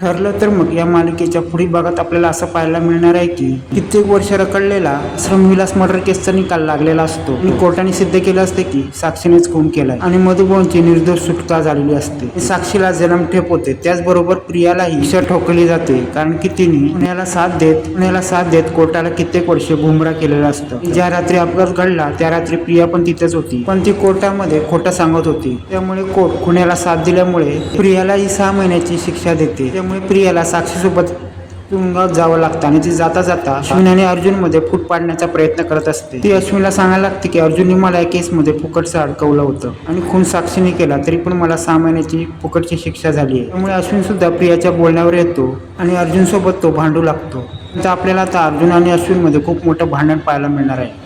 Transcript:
ठरलं तर मग या मालिकेच्या पुढील भागात आपल्याला असं पाहायला मिळणार आहे की कित्येक वर्ष रखडलेला श्रमविलास मर्डर केसचा निकाल लागलेला असतो. आणि कोर्टाने सिद्ध केलं असते की साक्षीनेच खून केलाय. आणि मधुबनची निर्दोष सुटका झालेली असते. साक्षीला जन्मठेप होते. त्याचबरोबर प्रियालाही शिक्षा ठोकली जाते. कारण की तिने पुण्याला साथ देत पुण्याला साथ देत कोर्टाला कित्येक वर्ष गुमराह केलेला असतं. ज्या रात्री अपघात घडला त्या रात्री प्रिया पण तिथेच होती. पण ती कोर्टामध्ये खोटं सांगत होती. त्यामुळे कोर्ट पुण्याला साथ दिल्यामुळे प्रियालाही सहा महिन्याची शिक्षा देते. त्यामुळे प्रियाला साक्षीसोबत तुरुंगात जावं लागतं आणि ती जाता जाता अश्विन आणि फूट पाडण्याचा प्रयत्न करत असते. ती अश्विनला सांगायला लागते की अर्जुनने मला या केसमध्ये फुकटचं अडकवलं होतं आणि खून साक्षीने केला तरी पण मला सहा महिन्याची फुकटची शिक्षा झाली आहे. त्यामुळे अश्विन सुद्धा प्रियाच्या बोलण्यावर येतो आणि अर्जुनसोबत तो भांडू लागतो. तर आपल्याला आता अर्जुन आणि अश्विनमध्ये खूप मोठं भांडण पाहायला मिळणार आहे.